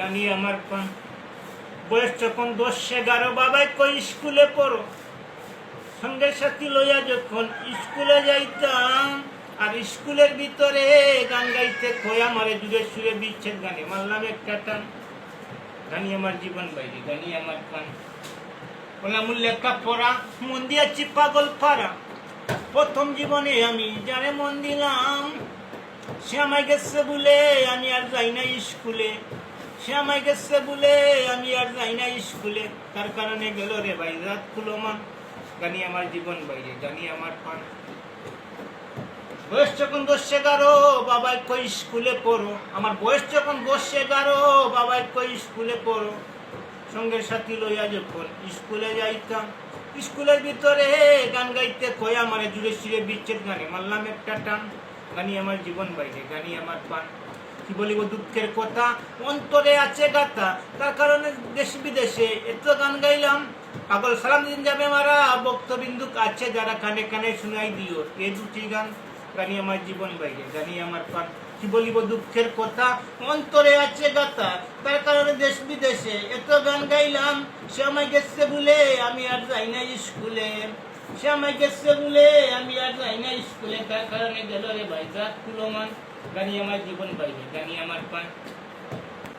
গানি আমার পান। বয়স যখন দশ এগারো, বাবাই কই স্কুলে পড়ো। সঙ্গের সাথী লইয়া যখন স্কুলে যাইতাম, আর স্কুলের ভিতরে গান গাইতে খোয়া মারে দূরে সুরে বিচ্ছেদ গানে মারলাম একটা টান। গানি আমার জীবন বাইরে, গানি আমার পান। বললাম লেখা পড়া, মন দিয়াছি পাগল পাড়া প্রথম জীবনে আমি যারে মন দিলাম সে আমায় গেছে বলে আমি আর যাই না স্কুলে। সে আমায় গেছে বলে আমি আর যাই না স্কুলে। তার কারণে গেল রে ভাই, রাত খুলো মান জানি আমার জীবন বাইরে, জানি আমার পান বয়স যখন দশ এগারো, বাবাই কই স্কুলে পড়ো। আমার বয়স যখন দশ এগারো, বাবাই কই স্কুলে পড়ো। সঙ্গে সাথী লইয়া যখন স্কুলে যাইতাম, স্কুলের ভিতরে গান গাইতে কই আমার জুড়ে সিরে বিচ্ছেদ গানে। মারলাম একটা টান। গানি আমার জীবন বাইরে গানি আমার পান কি বলিব দুঃখের কথা? অন্তরে আছে গাথা, তার কারণে দেশ বিদেশে এত গান গাইলাম। পাগল সালাম দিন যাবে মারা বক্তবিন্দুক আছে যারা কানে কানে শুনাই দিও। এ দুটি গান গানি আমার জীবন বাইরে গানি আমার পান কি বলিব দুঃখের কথা? অন্তরে আছে গাথা, তার কারণে দেশ বিদেশে এত গান গাইলাম। সে আমায় গেছে বলে, আমি আর যাই না স্কুলে। সে আমায় গেছে বলে আমি আর যাই না স্কুলে তার কারণে গেল রে ভাই রাত কুলো মান গানি আমার জীবন বাইরে গানি আমার পান